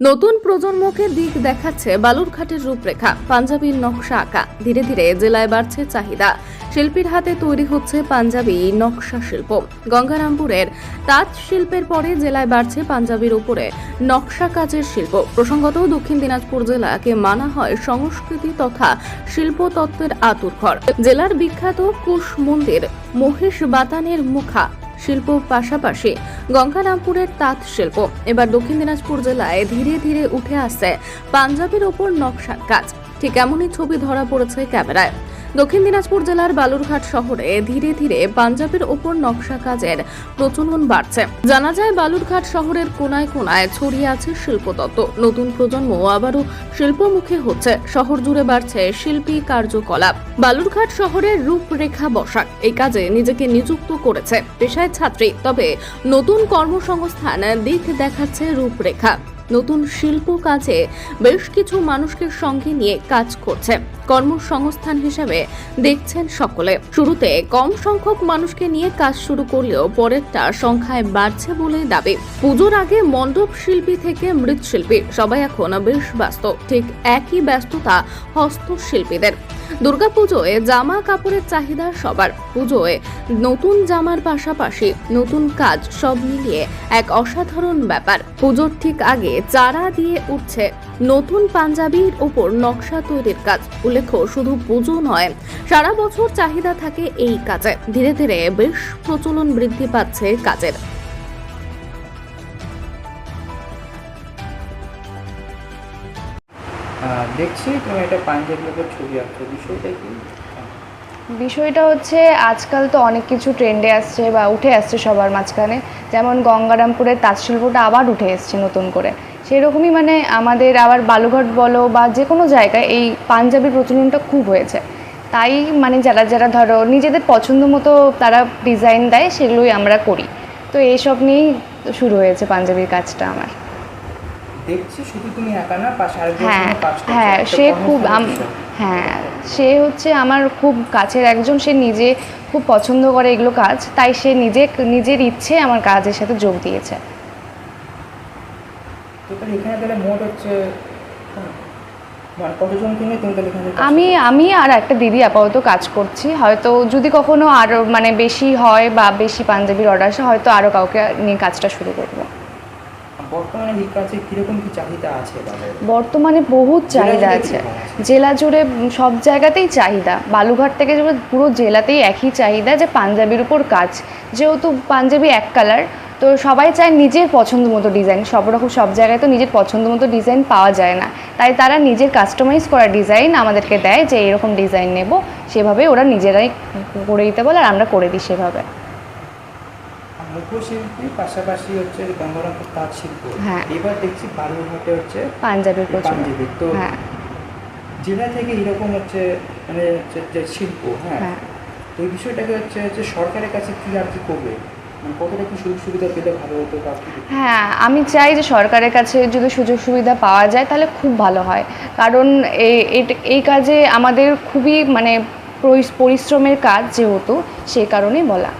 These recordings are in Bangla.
নতুন প্রজন্মকে দিক দেখাচ্ছে বালুরঘাটের রূপরেখা, পাঞ্জাবির নকশা আঁকা। ধীরে ধীরে জেলায় বাড়ছে চাহিদা। শিল্পীর হাতে তৈরি হচ্ছে পাঞ্জাবি নকশা শিল্প। গঙ্গারামপুরের তাঁত শিল্পের পরে জেলায় বাড়ছে পাঞ্জাবির উপরে নকশা কাজের শিল্প। প্রসঙ্গত দক্ষিণ দিনাজপুর জেলাকে মানা হয় সংস্কৃতি তথা শিল্প তত্ত্বের আতুরঘর জেলার বিখ্যাত কুশ মন্দির মহিষ বাতানের মুখা। শিল্প পাশাপাশি গঙ্গারামপুরের তাঁত শিল্প। এবার দক্ষিণ দিনাজপুর জেলায় ধীরে ধীরে উঠে আসছে পাঞ্জাবের ওপর নকশার কাজ। ঠিক এমনই ছবি ধরা পড়েছে ক্যামেরায়। দক্ষিণ দিনাজপুর জেলার বালুরঘাট শহরে ধীরে ধীরে পাঞ্জাবের ওপর নকশা কাজের প্রচলন বাড়ছে। জানা যায়, বালুরঘাট শহরের কোনায় কোনায় ছড়িয়ে আছে শিল্পতত্ত্ব নতুন প্রজন্ম আবারও শিল্পমুখী হচ্ছে। শহর জুড়ে বাড়ছে শিল্পী কার্যকলাপ। বালুরঘাট শহরের রূপরেখা বসাক। এই কাজে নিজেকে নিযুক্ত করেছে পেশায় ছাত্রী। তবে নতুন কর্মসংস্থান দিক দেখাচ্ছে রূপরেখা। নতুন শিল্প কাজে বেশ কিছু মানুষকে সঙ্গে নিয়ে কাজ করছে। কর্মসংস্থান হিসেবে দেখছেন সকলে। শুরুতে কম সংখ্যক মানুষকে নিয়ে কাজ শুরু করলেও পরেরটা সংখ্যায় বাড়ছে বলে দাবি। পুজোর আগে মণ্ডপ শিল্পী থেকে মৃৎশিল্পী, সবাই এখন বেশ ব্যস্ত। ঠিক একই ব্যস্ততা হস্তশিল্পীদের। দুর্গাপুজোয় জামা কাপড়ের চাহিদা সবার। পুজোয় নতুন জামার পাশাপাশি নতুন কাজ সব মিলিয়ে এক অসাধারণ ব্যাপার। পুজোর ঠিক আগে চারা দিয়ে উঠছে নতুন পাঞ্জাবির ওপর নকশা তৈরির কাজ। উল্লেখ্য শুধু পুজো নয় সারা বছর চাহিদা থাকে এই কাজে। ধীরে ধীরে বেশ প্রচলন বৃদ্ধি পাচ্ছে কাজের। দেখছি তুমি একটা পাঞ্জাবি লোকের ছবি আঁকছো বিষয়টা কি? বিষয়টা হচ্ছে আজকাল তো অনেক কিছু ট্রেন্ডে আসছে বা উঠে আসছে সবার মাঝখানে। যেমন গঙ্গারামপুরের তাঁত শিল্পটা আবার উঠে এসছে নতুন করে। সেরকমই মানে আমাদের আবার বালুঘাট বলো বা যে কোনো জায়গায় এই পাঞ্জাবির প্রচলনটা খুব হয়েছে। তাই মানে যারা যারা ধরো নিজেদের পছন্দ মতো তারা ডিজাইন দেয় সেগুলোই আমরা করি। তো এইসব নিয়েই শুরু হয়েছে পাঞ্জাবির কাজটা আমার। দেখছি শুধু তুমি একা না পাশে হ্যাঁ হ্যাঁ সে খুব। হ্যাঁ সে হচ্ছে আমার খুব কাছের একজন সে নিজে খুব পছন্দ করে এগুলো কাজ তাই সে নিজে নিজের ইচ্ছে আমার কাজের সাথে যোগ দিয়েছে। তাহলে এখানে তাহলে মোট হচ্ছে হ্যাঁ, মানে আমি আমি আর একটা দিদি আপাতত কাজ করছি। হয়তো যদি কখনো আরও মানে বেশি হয় বা বেশি পাঞ্জাবির অর্ডার আসে হয়তো আরও কাউকে নিয়ে কাজটা শুরু করব। বর্তমানে বহুত চাহিদা আছে। জেলা জুড়ে সব জায়গাতেই চাহিদা। বালুঘাট থেকে পুরো জেলাতেই একই চাহিদা যে পাঞ্জাবির উপর কাজ। যেহেতু পাঞ্জাবি এক কালার তো সবাই চায় নিজের পছন্দ মতো ডিজাইন সব রকম সব জায়গায় তো নিজের পছন্দ মতো ডিজাইন পাওয়া যায় না। তাই তারা নিজের কাস্টমাইজ করা ডিজাইন আমাদেরকে দেয় যে এরকম ডিজাইন নেব। সেভাবে ওরা নিজেরাই করে দিতে বলে আর আমরা করে দিই সেভাবে। মুখশিল্পী পাশাপাশি হচ্ছে গঙ্গারামপুর তাঁত শিল্প। হ্যাঁ। এবার দেখছি বালুরঘাটে হচ্ছে পাঞ্জাবির পাঞ্জাবি। তো হ্যাঁ। জেলা থেকে এরকম হচ্ছে মানে যে শিল্প হ্যাঁ? হ্যাঁ। তো এই বিষয়টাকে হচ্ছে হচ্ছে সরকারের কাছে কি আর কি করবে? কতটা কি সুযোগ সুবিধা পেলে ভালো হতো হ্যাঁ আমি চাই যে সরকারের কাছে যদি সুযোগ সুবিধা পাওয়া যায় তাহলে খুব ভালো হয়। কারণ এই- কাজে আমাদের খুবই মানে পরিশ্রমের কাজ যেহেতু সেই কারণেই বলা।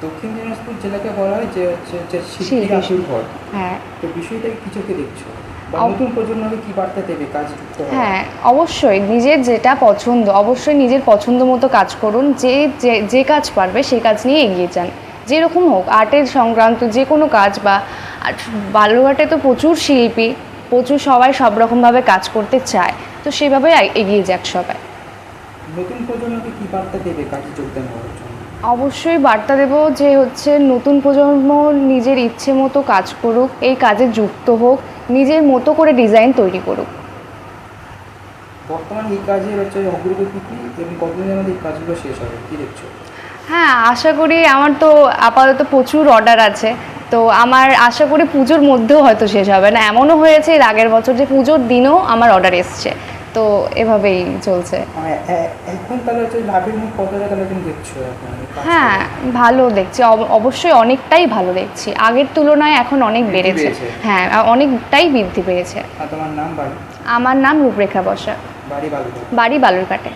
দক্ষিণ দিনাজপুর জেলাকে বলা হয় যে হচ্ছে হ্যাঁ। তো বিষয়টা কি চোখে দেখছ? নতুন প্রজন্মকে কি বার্তা দেবে কাজ হ্যাঁ অবশ্যই নিজের যেটা পছন্দ অবশ্যই নিজের পছন্দ মতো কাজ করুন যে যে- যে কাজ পারবে সেই কাজ নিয়ে এগিয়ে যান। যেরকম হোক আর্টের সংক্রান্ত যে কোনো কাজ বা আর বালুরঘাটে তো প্রচুর শিল্পী প্রচুর সবাই সব রকমভাবে কাজ করতে চায়। তো সেভাবে এগিয়ে যাক সবাই। নতুন প্রজন্মকে কি বার্তা দেবে কাজে যোগদান জন্য? অবশ্যই বার্তা দেব যে হচ্ছে নতুন প্রজন্ম নিজের ইচ্ছে মতো কাজ করুক এই কাজে যুক্ত হোক। নিজের মতো করে ডিজাইন তৈরি করুক। বর্তমান এই কাজের হচ্ছে অগ্রগতি কি? এবং কতদিনের মধ্যে এই কাজগুলো শেষ হবে? কি দেখছ? হ্যাঁ আশা করি আমার তো আপাতত প্রচুর অর্ডার আছে। তো আমার আশা করি পুজোর মধ্যেও হয়তো শেষ হবে না। এমনও হয়েছে এর আগের বছর যে পুজোর দিনও আমার অর্ডার এসছে। তো এভাবেই চলছে। মানে এখন তাহলে হচ্ছে লাভের মুখ কতটা তাহলে তুমি দেখছ এখন? এই কাজ হ্যাঁ ভালো দেখছি। অব- অবশ্যই অনেকটাই ভালো দেখছি। আগের তুলনায় এখন অনেক বেড়েছে। হ্যাঁ অনেকটাই বৃদ্ধি পেয়েছে। তোমার নাম বাড়ি? আমার নাম রূপরেখা বসা বাড়ি বাড়ি বালুরঘাটে।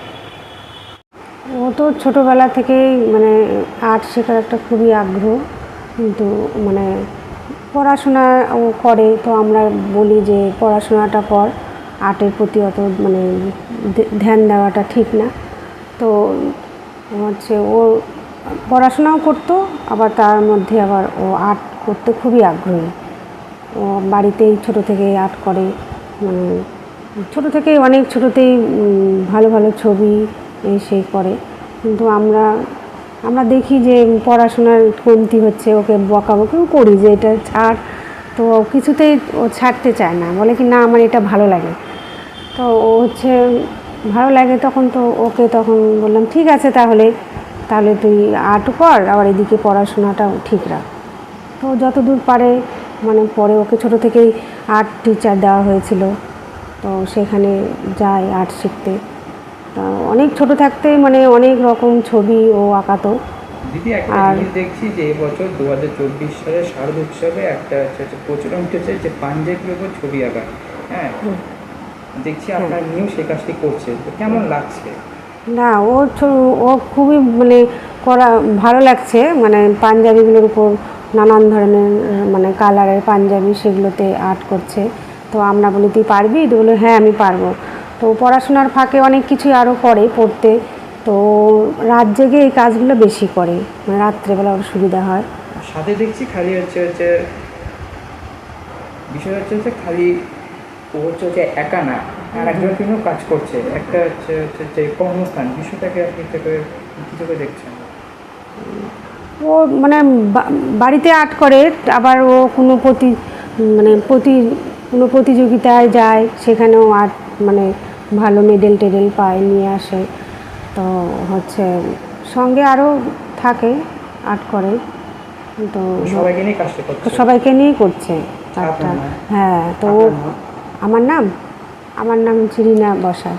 ও তো ছোটোবেলা থেকেই মানে আর্ট শেখার একটা খুবই আগ্রহ। কিন্তু মানে পড়াশোনা ও করে। তো আমরা বলি যে পড়াশোনাটা কর। আর্টের প্রতি অত মানে ধ্যান দেওয়াটা ঠিক না। তো হচ্ছে ও পড়াশোনাও করতো, আবার তার মধ্যে আবার ও আর্ট করতে খুবই আগ্রহী। ও বাড়িতেই ছোট থেকেই আর্ট করে মানে ছোট থেকেই অনেক ছোটোতেই ভালো ভালো ছবি এই সেই করে। কিন্তু আমরা আমরা দেখি যে পড়াশোনার কমতি হচ্ছে, ওকে বকাবকিও করি যে এটা ছাড়। তো কিছুতেই ও ছাড়তে চায় না। বলে কি, না, আমার এটা ভালো লাগে। তো ও হচ্ছে, ভালো লাগে তখন তো ওকে তখন বললাম, ঠিক আছে তাহলে তাহলে তুই আর্ট কর, আবার এদিকে পড়াশোনাটাও ঠিক রাখ। তো যতদূর পারে মানে পরে ওকে ছোট থেকেই আর্ট টিচার দেওয়া হয়েছিল। তো সেখানে যায় আর্ট শিখতে। অনেক ছোট থাকতে মানে অনেক রকম ছবি ও আঁকাতো। দিদি একটা জিনিস দেখছি যে এবছর দু হাজার চব্বিশ সালে শারদ উৎসবে একটা প্রচলন উঠেছে যে পাঞ্জাবির উপর ছবি আঁকা। হ্যাঁ? দেখছি আপনার সেই কাজটি করছে। কেমন লাগছে? না ও ও খুবই মানে করা ভালো লাগছে। মানে পাঞ্জাবিগুলোর উপর নানান ধরনের মানে কালারের পাঞ্জাবি সেগুলোতে আর্ট করছে। তো আমরা বলি তুই পারবি? তো বলে হ্যাঁ আমি পারব। তো পড়াশোনার ফাঁকে অনেক কিছুই আরও করে পড়তে। তো রাত জেগে এই কাজগুলো বেশি করে মানে রাত্রেবেলা ওর সুবিধা হয়। আর সাথে দেখছি খালি হচ্ছে হচ্ছে বিষয় হচ্ছে হচ্ছে খালি ও হচ্ছে হচ্ছে একা না আর একজনের জন্য কাজ করছে একটা হচ্ছে হচ্ছে যে কর্মস্থান বিষয়টাকে আপনি থেকে কি চোখে দেখছেন। ও মানে বাড়িতে আর্ট করে আবার ও কোনো প্রতি মানে প্রতি কোনো প্রতিযোগিতায় যায় সেখানেও আর্ট মানে ভালো মেডেল টেডেল পায় নিয়ে আসে। তো হচ্ছে সঙ্গে আরও থাকে আর্ট করে। তো সবাইকে নিয়েই করছে? আর্টটা হ্যাঁ তো? আমার নাম আমার নাম চিরিনা বসাক